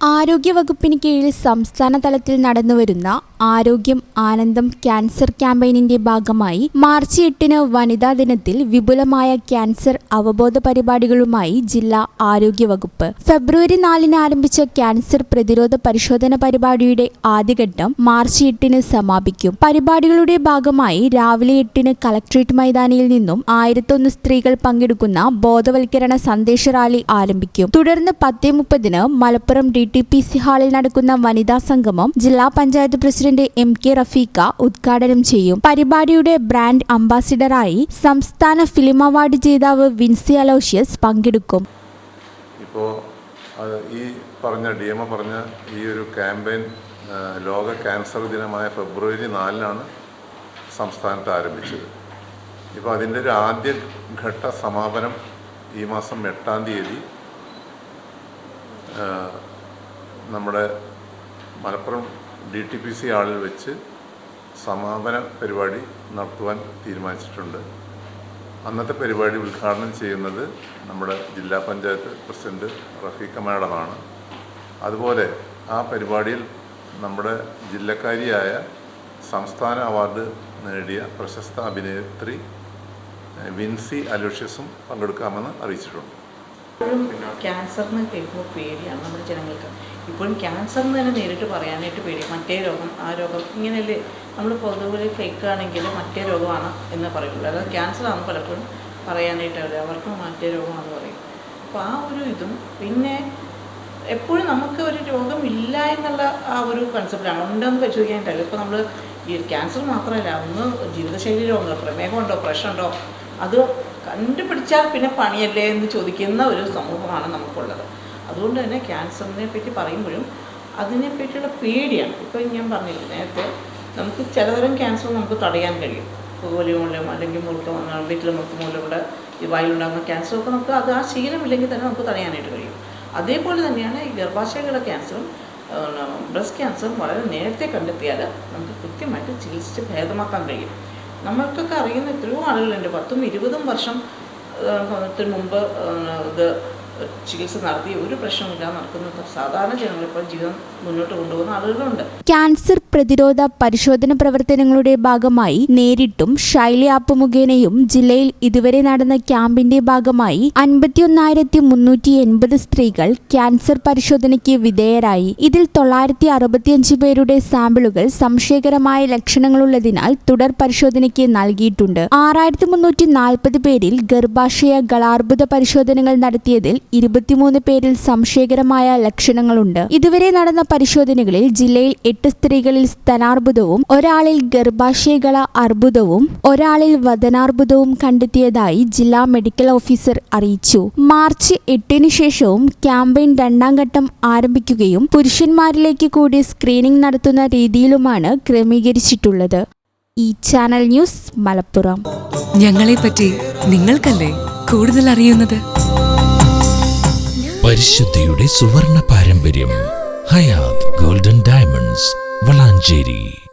ആരോഗ്യവകുപ്പിന് കീഴിൽ സംസ്ഥാന തലത്തിൽ നടന്നുവരുന്ന ആരോഗ്യം ആനന്ദം ക്യാൻസർ ക്യാമ്പയിനിന്റെ ഭാഗമായി മാർച്ച് എട്ടിന് വനിതാ ദിനത്തിൽ വിപുലമായ ക്യാൻസർ അവബോധ പരിപാടികളുമായി ജില്ലാ ആരോഗ്യവകുപ്പ് ഫെബ്രുവരി നാലിന് ആരംഭിച്ച ക്യാൻസർ പ്രതിരോധ പരിശോധന പരിപാടിയുടെ ആദ്യഘട്ടം മാർച്ച് എട്ടിന് സമാപിക്കും. പരിപാടികളുടെ ഭാഗമായി രാവിലെ എട്ടിന് കളക്ട്രേറ്റ് മൈതാനിയിൽ നിന്നും ആയിരത്തൊന്ന് സ്ത്രീകൾ പങ്കെടുക്കുന്ന ബോധവൽക്കരണ സന്ദേശ റാലി ആരംഭിക്കും. തുടർന്ന് പത്തേ മുപ്പതിന് Malappuram D T P C ഹാളിൽ നടക്കുന്ന വനിതാ സംഗമം ജില്ലാ panchayat president M K Rafeeqa ഉദ്ഘാടനം ചെയ്യും. പരിപാടിയുടെ ബ്രാൻഡ് അംബാസിഡറായി സംസ്ഥാന ഫിലിം അവാർഡ് ജേതാവ് വിൻസി അലോഷ്യസ് പങ്കെടുക്കും. ഇപ്പോൾ ഈ പറഞ്ഞ ഡി എം പറഞ്ഞ ഈ ഒരു ക്യാമ്പയിൻ ലോക ക്യാൻസർ ദിനമായ ഫെബ്രുവരി നാലിനാണ് സംസ്ഥാനത്ത് ആരംഭിച്ചത്. ഇപ്പോൾ അതിന്റെ ഒരു ആദ്യ ഘട്ട സമാപനം ഈ മാസം എട്ടാം തീയതി നമ്മുടെ Malappuram D T P C ഹാളിൽ വെച്ച് സമാപന പരിപാടി നടത്തുവാൻ തീരുമാനിച്ചിട്ടുണ്ട്. അന്നത്തെ പരിപാടി ഉദ്ഘാടനം ചെയ്യുന്നത് നമ്മുടെ ജില്ലാ പഞ്ചായത്ത് പ്രസിഡന്റ് റഫീഖ മാഡമാണ്. അതുപോലെ ആ പരിപാടിയിൽ നമ്മുടെ ജില്ലക്കാരിയായ സംസ്ഥാന അവാർഡ് നേടിയ പ്രശസ്ത അഭിനേത്രി വിൻസി അലോഷ്യസും പങ്കെടുക്കാമെന്ന് അറിയിച്ചിട്ടുണ്ട്. ഇപ്പോഴും ക്യാൻസർ എന്ന് കേൾക്കുമ്പോൾ പേടിയാണ് നമ്മുടെ ജനങ്ങൾക്ക്. ഇപ്പോഴും ക്യാൻസർ എന്ന് തന്നെ നേരിട്ട് പറയാനായിട്ട് പേടി മറ്റേ രോഗം ആ രോഗം ഇങ്ങനെയല്ലേ നമ്മൾ പൊതുവെ കേൾക്കുകയാണെങ്കിൽ മറ്റേ രോഗമാണ് എന്ന് പറയുള്ളൂ. അതായത് ക്യാൻസറാണ് പലപ്പോഴും പറയാനായിട്ട് അവർ അവർക്ക് മറ്റേ രോഗമാണെന്ന് പറയും. അപ്പോൾ ആ ഒരു ഇതും പിന്നെ എപ്പോഴും നമുക്ക് ഒരു രോഗം ഇല്ല എന്നുള്ള ആ ഒരു കൺസെപ്റ്റാണ് ഉണ്ടെന്ന് പരിശോധിക്കാനായിട്ടല്ല. ഇപ്പോൾ നമ്മൾ ഈ ക്യാൻസർ മാത്രമല്ല ഒന്ന് ജീവിതശൈലി രോഗങ്ങൾ പ്രമേഹമുണ്ടോ? പ്രഷറുണ്ടോ? അത് കണ്ടുപിടിച്ചാൽ പിന്നെ പണിയല്ലേ എന്ന് ചോദിക്കുന്ന ഒരു സമൂഹമാണ് നമുക്കുള്ളത്. അതുകൊണ്ട് തന്നെ ക്യാൻസറിനെ പറ്റി പറയുമ്പോഴും അതിനെപ്പറ്റിയുള്ള പേടിയാണ്. ഇപ്പോൾ ഞാൻ പറഞ്ഞില്ല നേരത്തെ നമുക്ക് ചിലതരം ക്യാൻസർ നമുക്ക് തടയാൻ കഴിയും. പുകവലി മൂലം അല്ലെങ്കിൽ മുറുക്കം വീട്ടിലെ മുറുക്ക് മൂലം ഇവിടെ വായിലുണ്ടാകുന്ന ക്യാൻസറൊക്കെ നമുക്ക് അത് ആ ശീലമില്ലെങ്കിൽ തന്നെ നമുക്ക് തടയാനായിട്ട് കഴിയും. അതേപോലെ തന്നെയാണ് ഈ ഗർഭാശയങ്ങളുടെ ക്യാൻസറും ബ്രസ്റ്റ് ക്യാൻസറും വളരെ നേരത്തെ കണ്ടെത്തിയാൽ നമുക്ക് കൃത്യമായിട്ട് ചികിത്സിച്ച് ഭേദമാക്കാൻ കഴിയും. നമ്മൾക്കൊക്കെ അറിയുന്ന എത്രയോ ആളുകളുണ്ട്. പത്തും ഇരുപതും വർഷം ത്തിന് മുമ്പ് ഇത് ചികിത്സ നടത്തി ഒരു പ്രശ്നമില്ലാതെ നടക്കുന്ന സാധാരണ ജനങ്ങളിപ്പോൾ ജീവിതം മുന്നോട്ട് കൊണ്ടുപോകുന്ന ആളുകളുണ്ട്. ക്യാൻസർ പ്രതിരോധ പരിശോധന പ്രവർത്തനങ്ങളുടെ ഭാഗമായി നേരിട്ടും ശൈലി ആപ്പ് മുഖേനയും ജില്ലയിൽ ഇതുവരെ നടന്ന ക്യാമ്പിന്റെ ഭാഗമായി അൻപത്തിയൊന്നായിരത്തി മുന്നൂറ്റി എൺപത് സ്ത്രീകൾ ക്യാൻസർ പരിശോധനയ്ക്ക് വിധേയരായി. ഇതിൽ തൊള്ളായിരത്തി അറുപത്തിയഞ്ച് പേരുടെ സാമ്പിളുകൾ സംശയകരമായ ലക്ഷണങ്ങളുള്ളതിനാൽ തുടർ പരിശോധനയ്ക്ക് നൽകിയിട്ടുണ്ട്. ആറായിരത്തി മുന്നൂറ്റി നാൽപ്പത് പേരിൽ ഗർഭാശയ ഗളാർബുദ പരിശോധനകൾ നടത്തിയതിൽ ഇരുപത്തിമൂന്ന് പേരിൽ സംശയകരമായ ലക്ഷണങ്ങളുണ്ട്. ഇതുവരെ നടന്ന പരിശോധനകളിൽ ജില്ലയിൽ എട്ട് സ്ത്രീകളിൽ സ്തനാർബുദവും ഒരാളിൽ ഗർഭാശയകള അർബുദവും ഒരാളിൽ വദനാർബുദവും കണ്ടെത്തിയതായി ജില്ലാ മെഡിക്കൽ ഓഫീസർ അറിയിച്ചു. മാർച്ച് എട്ടിന് ശേഷവും ക്യാമ്പയിൻ രണ്ടാം ഘട്ടം ആരംഭിക്കുകയും പുരുഷന്മാരിലേക്ക് കൂടി സ്ക്രീനിംഗ് നടത്തുന്ന രീതിയിലുമാണ് ക്രമീകരിച്ചിട്ടുള്ളത്. ഈ ചാനൽ ന്യൂസ് മലപ്പുറം. ഞങ്ങളെപ്പറ്റി നിങ്ങൾക്കല്ലേ കൂടുതൽ അറിയുന്നത്? പരിശുദ്ധിയുടെ സുവർണ പാരമ്പര്യം ഹയാത് ഗോൾഡൻ ഡയമണ്ട്സ് വളാഞ്ചേരി.